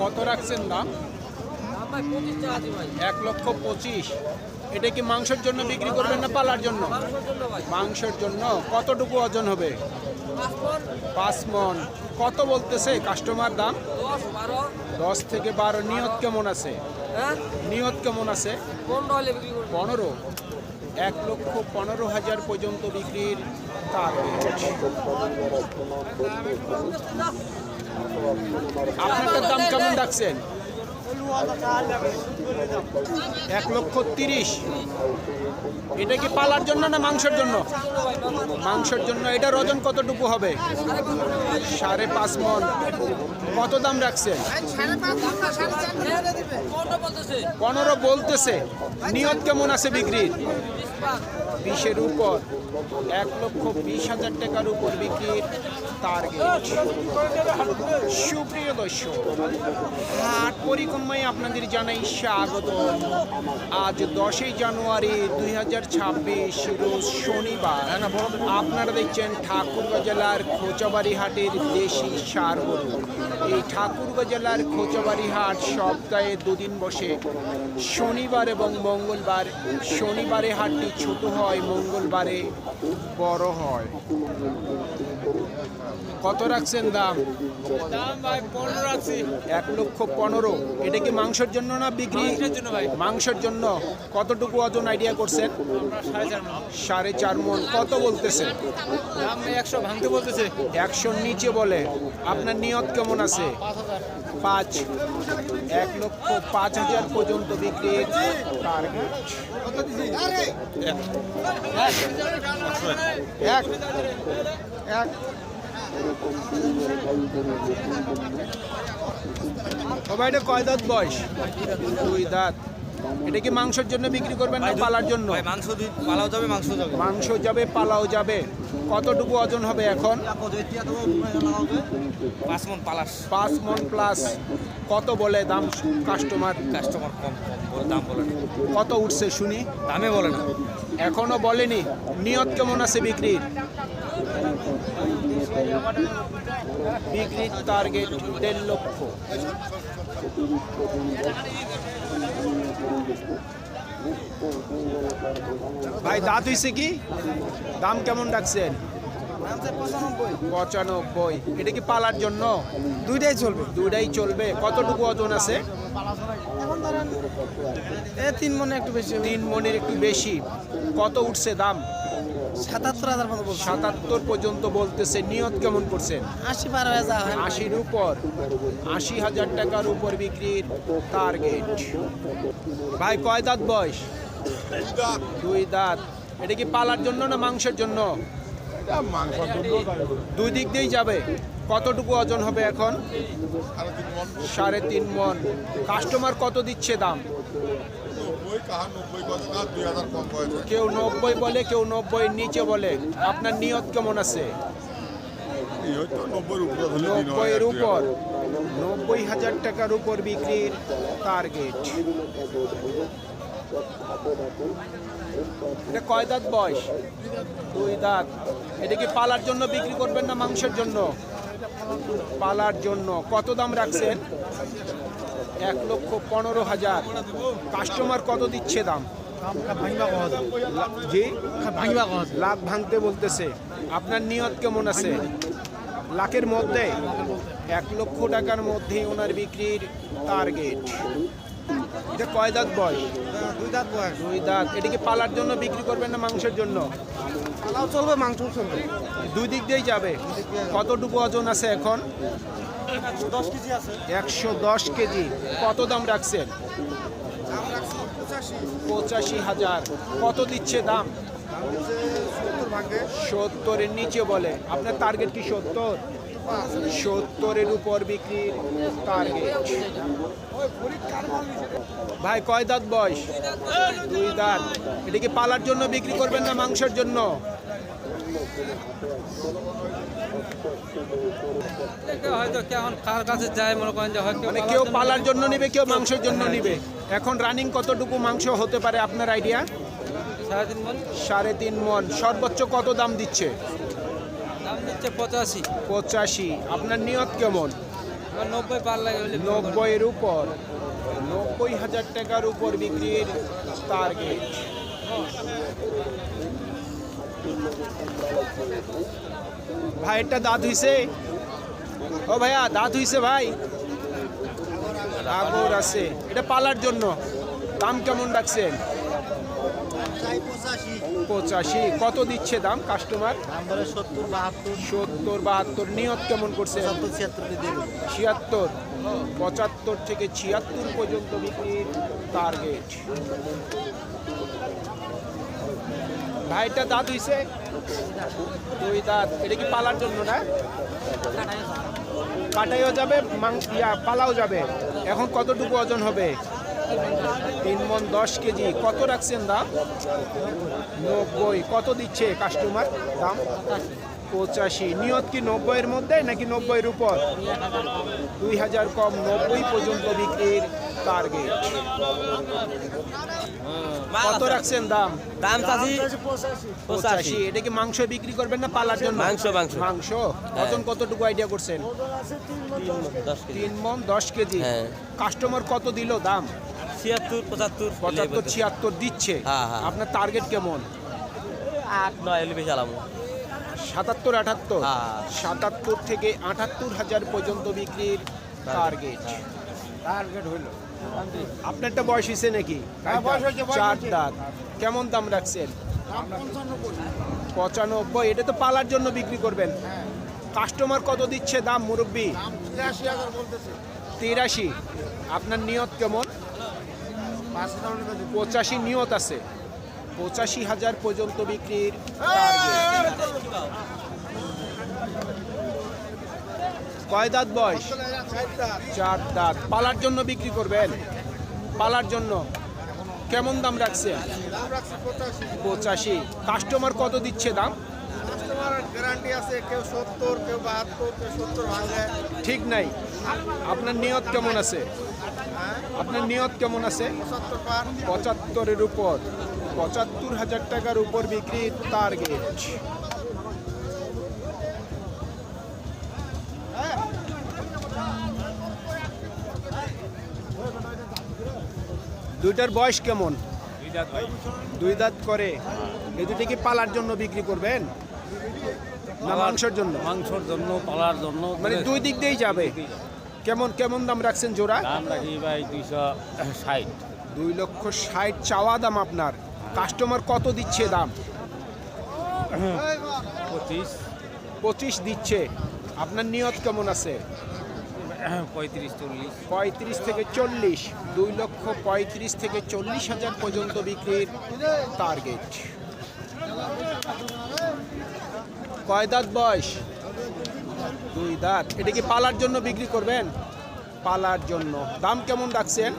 কত রাখছেন দাম? এক লক্ষ পঁচিশ। এটা কি মাংসের জন্য বিক্রি করবেন না পালার জন্য? মাংসের জন্য। কতটুকু ওজন হবে? পাঁচ মন কত বলতেছে কাস্টমার দাম? দশ থেকে বারো। নিয়ত কেমন আছে? নিয়ত কেমন আছে? পনেরো। এক লক্ষ পনেরো হাজার পর্যন্ত বিক্রির টার্গেট আপনারটার দাম কেমন রাখছেন এক লক্ষ তিরিশ। এটা কি পালার জন্য না মাংসের জন্য? মাংসের জন্য। এটার ওজন কতটুকু হবে? সাড়ে পাঁচ মন। কত দাম রাখছেন? পনেরো বলতেছে। নিয়ত কেমন আছে বিক্রির? বিশের উপর এক লক্ষ বিশ হাজার টাকার উপর বিক্রির টার্গেট সুপ্রিয় দর্শক, হাট পরিক্রমায় আপনাদের জানাই স্বাগত। আজ দশই জানুয়ারি দুই হাজার ছাব্বিশ, রোজ শনিবার। আপনারা দেখছেন ঠাকুরগাঁ জেলার খোঁচাবাড়ি হাটের দেশি সার এই ঠাকুরগাঁ জেলার খোঁচাবাড়ি হাট সপ্তাহে দুদিন বসে শনিবার এবং মঙ্গলবার শনিবারে হাটটি ছোট হয় মঙ্গলবারে বড় হয়। কত রাখছেন দাম? এক লক্ষ পনেরো। এটা কি মাংসের জন্য না বিক্রি? মাংসের জন্য কতটুকু ওজন আইডিয়া করছেন? সাড়ে চার মন। কত বলতেছে? একশো ভাঙতে বলতেছে। একশোর নিচে বলে। আপনার নিয়ত কেমন আছে? হাজার পাঁচ। এক লক্ষ পাঁচ হাজার পর্যন্ত বিক্রি এক। এক। তবে কয় দাঁত বয়স? দুই দাঁত। এটা কি মাংসের জন্য বিক্রি করবেন না পালার জন্য? মাংস পালাও যাবে মাংস যাবে। মাংস যাবে পালাও যাবে। কতটুকু ওজন হবে এখন? পাঁচ মন পালাস। পাঁচ মন প্লাস কত বলে দাম কাস্টমার কাস্টমার কম কম দাম বলে কত উঠছে শুনি? দামে বলে না। এখনও বলেনি। নিয়ত কেমন আছে বিক্রির? বিক্রির টার্গেট দেড় লক্ষ। ভাই দাঁত হয়েছে কি? দাম কেমন ডাকছেন? পঁচানব্বই। এটা কি পালার জন্য? দুইটাই চলবে। দুইটাই চলবে। কতটুকু ওজন আছে? এ তিন মনে একটু বেশি তিন মনের একটু বেশি। কত উঠছে দাম? সাতাত্তর হাজার মতো বলছে। সাতাত্তর পর্যন্ত বলতেছে নিয়ত কেমন করছেন আশি পার হয়ে যাওয়া হয়। আশির উপর। আশি হাজার টাকার উপর বিক্রির টার্গেট ভাই কয় দাঁত বয়স? দুই দাঁত। এটা কি পালার জন্য না মাংসের জন্য? দুই দিক দিয়েই যাবে। কতটুকু ওজন হবে এখন? সাড়ে তিন মন। কাস্টমার কত দিচ্ছে দাম? নব্বই কাহা নব্বই কত কাহা দুই হাজার কম করেছে কেউ নব্বই বলে কেউ নব্বই নিচে বলে। আপনার নিয়ত কেমন আছে? নব্বইয়ের উপর নব্বই হাজার টাকার উপর বিক্রির টার্গেট এটা কয় দাঁত বয়স? দুই দাঁত। এটা কি পালার জন্য বিক্রি করবেন না মাংসের জন্য? পালার জন্য। কত দাম রাখছেন? এক লক্ষ পনেরো হাজার। কাস্টমার কত দিচ্ছে দাম? জি? লাখ ভাঙতে বলতেছে। আপনার নিয়ত কেমন আছে? লাখের মধ্যে? এক লক্ষ টাকার মধ্যে ওনার বিক্রির টার্গেট এটা কয় দাঁত বয়স? দুই দাঁত বয়স। দুই দাঁত। এটাকে পালার জন্য বিক্রি করবেন না মাংসের জন্য? পালাও চলবে মাংস চলবে। দুই দিক দিয়েই যাবে। কতটুকু ওজন আছে এখন? একশো দশ কেজি। কত দাম রাখছেন? পঁচাশি হাজার। কত দিচ্ছে দাম? সত্তরের নিচে বলে। আপনার টার্গেট কি সত্তর? সত্তরের উপর বিক্রির টার্গেট ভাই, কয় দাঁত বয়স? দুই দাঁত। এটা কি পালার জন্য বিক্রি করবেন না মাংসের জন্য? হয়তো কেমন কার কাছে যায় কেউ পালার জন্য নিবে, কেউ মাংসের জন্য নিবে। এখন রানিং কতটুকু মাংস হতে পারে আপনার আইডিয়া সাড়ে তিন মন। সর্বোচ্চ কত দাম দিচ্ছে? পঁচাশি। পঁচাশি আপনার নিয়ত কেমন? নব্বই পার নব্বইয়ের উপর। নব্বই হাজার টাকার উপর বিক্রির টার্গেট ভাই এটা দাঁত হইছে। ও ভাইয়া, দাঁত হইছে ভাই। আগর আছে। এটা পালার জন্য। দাম কেমন রাখছেন পঁচাশি। কত দিচ্ছে দাম কাস্টমার সত্তর, বাহাত্তর। নিয়ত কেমন করছে? ছিয়াত্তর। পঁচাত্তর থেকে ছিয়াত্তর পর্যন্ত বিক্রির টার্গেট ভাইটা দাঁত হইছে। দুই দাঁত। এটা কি পালার জন্য না? কাটাইও যাবে ইয়া, পালাও যাবে। এখন কতটুকু ওজন হবে? তিন মন দশ কেজি। কত রাখছেন দাম? নব্বই। কত দিচ্ছে কাস্টমার দাম? পঁচাশি। নিয়ত কি নব্বইয়ের মধ্যে নাকি নব্বইয়ের উপর? দুই হাজার কম নব্বই পর্যন্ত বিক্রির টার্গেট কত রাখছেন দাম? দাম চাষি পঁচাশি। এটা কি মাংস বিক্রি করবেন না পালার জন্য? মাংস, মাংস। মাংস? ওজন কতটুকু আইডিয়া করছেন? দশ কেজি তিন মন দশ কেজি। হ্যাঁ। কাস্টমার কত দিল দাম? ছিয়াত্তর পঁচাত্তর পঁচাত্তর ছিয়াত্তর দিচ্ছে। হ্যাঁ, হ্যাঁ। আপনার টার্গেট কেমন? আট নয় সাতাত্তর আটাত্তর? হ্যাঁ। সাতাত্তর থেকে আটাত্তর হাজার পর্যন্ত বিক্রির টার্গেট টার্গেট হইল। আপনারটা বয়স হয়েছে নাকি হ্যাঁ, চার দাঁত কেমন দাম রাখছেন পঁচানব্বই এটা তো পালার জন্য বিক্রি করবেন হ্যাঁ। কাস্টমার কত দিচ্ছে দাম মুরব্বী তিরাশি আপনার নিয়ত কেমন পঁচাশি নিয়ত আছে পঁচাশি হাজার পর্যন্ত বিক্রির টার্গেট কয় দাঁত বয়স? চার দাঁত। পালার জন্য বিক্রি করবেন? পালার জন্য। কেমন দাম রাখছে? পঁচাশি। কাস্টমার কত দিচ্ছে দাম? ঠিক নাই। আপনার নিয়ত কেমন আছে? আপনার নিয়ত কেমন আছে? পঁচাত্তর পঁচাত্তরের উপর। পঁচাত্তর হাজার টাকার উপর বিক্রির টার্গেট দুইটার বয়স কেমন? দুই দাঁত করে। এই দুটি কি পালার জন্য বিক্রি করবেন? না মাংসের জন্য? মাংসর জন্য পালার জন্য। মানে দুই দিক দিয়েই যাবে। কেমন কেমন দাম রাখছেন জোড়া? দাম রাখি ভাই দুইশো ষাট। দুই লক্ষ ষাট চাওয়া দাম আপনার। কাস্টমার কত দিচ্ছে দাম? পঁচিশ। পঁচিশ দিচ্ছে। আপনার নিয়ত কেমন আছে? পঁয়ত্রিশ, চল্লিশ। পঁয়ত্রিশ থেকে চল্লিশ, দুই লক্ষ পঁয়ত্রিশ থেকে চল্লিশ হাজার পর্যন্ত বিক্রির টার্গেট কয় দাঁত বয়স? দুই দাঁত। এটা কি পালার জন্য বিক্রি করবেন? পালার জন্য। দাম কেমন রাখছেন?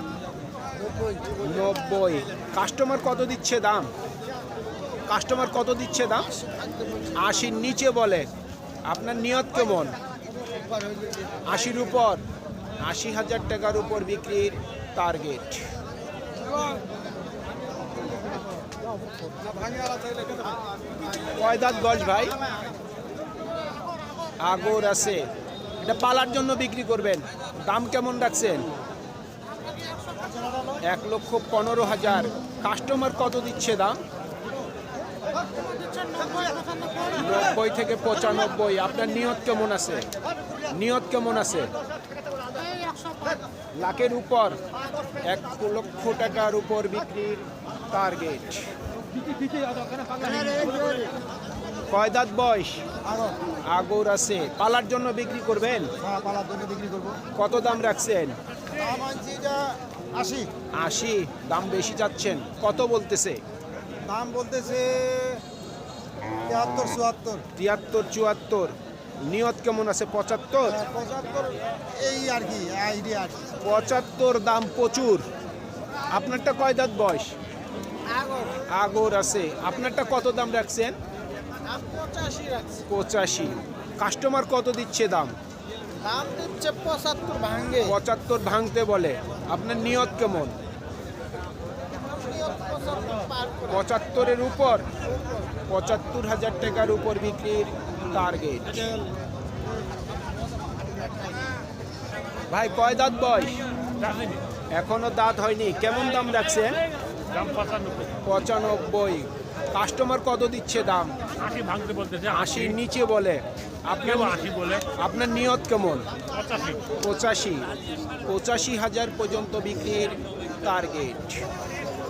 নব্বই। কাস্টমার কত দিচ্ছে দাম? কাস্টমার কত দিচ্ছে দাম? আশির নিচে বলে। আপনার নিয়ত কেমন? আশির উপর, আশি হাজার টাকার উপর বিক্রির টার্গেট কয় দাঁত বয়স ভাই? আগর আছে। এটা পালার জন্য বিক্রি করবেন। দাম কেমন রাখছেন? এক লক্ষ পনেরো হাজার। কাস্টমার কত দিচ্ছে দাম? নব্বই থেকে পঁচানব্বই। আপনার নিয়ত কেমন আছে? নিয়ত কেমন আছে? লাখের উপর এক লক্ষ টাকার উপর বিক্রির টার্গেট কয় দাঁত বয়স? আগর আছে। পালার জন্য বিক্রি করবেন? পালার জন্য বিক্রি করব কত দাম রাখছেন আশি। আশি। দাম বেশি যাচ্ছেন। কত বলতেছে? দাম বলতেছে তিয়াত্তর চুয়াত্তর। তিয়াত্তর চুয়াত্তর। নিয়ত কেমন আছে? পঁচাত্তর? পঁচাত্তর এই আর কি আইডিয়া আর কি। পঁচাত্তর দাম প্রচুর। আপনারটা কয় দাঁত বয়স? আগর। আছে। আপনারটা কত দাম রাখছেন? পঁচাশি রাখছি। পঁচাশি। কাস্টমার কত দিচ্ছে দাম? দাম দিচ্ছে পঁচাত্তর ভাঙে পঁচাত্তর ভাঙতে বলে। আপনার নিয়ত কেমন? পঁচাত্তরের উপর পঁচাত্তর হাজার টাকার উপর বিক্রির টার্গেট ভাই কয় দাঁত বয়স? এখনও দাঁত হয়নি। কেমন দাম রাখছেন? পঁচানব্বই। কাস্টমার কত দিচ্ছে দাম? আশির নিচে বলে। আপনার আপনার নিয়ত কেমন? পঁচাশি। পঁচাশি। হাজার পর্যন্ত বিক্রির টার্গেট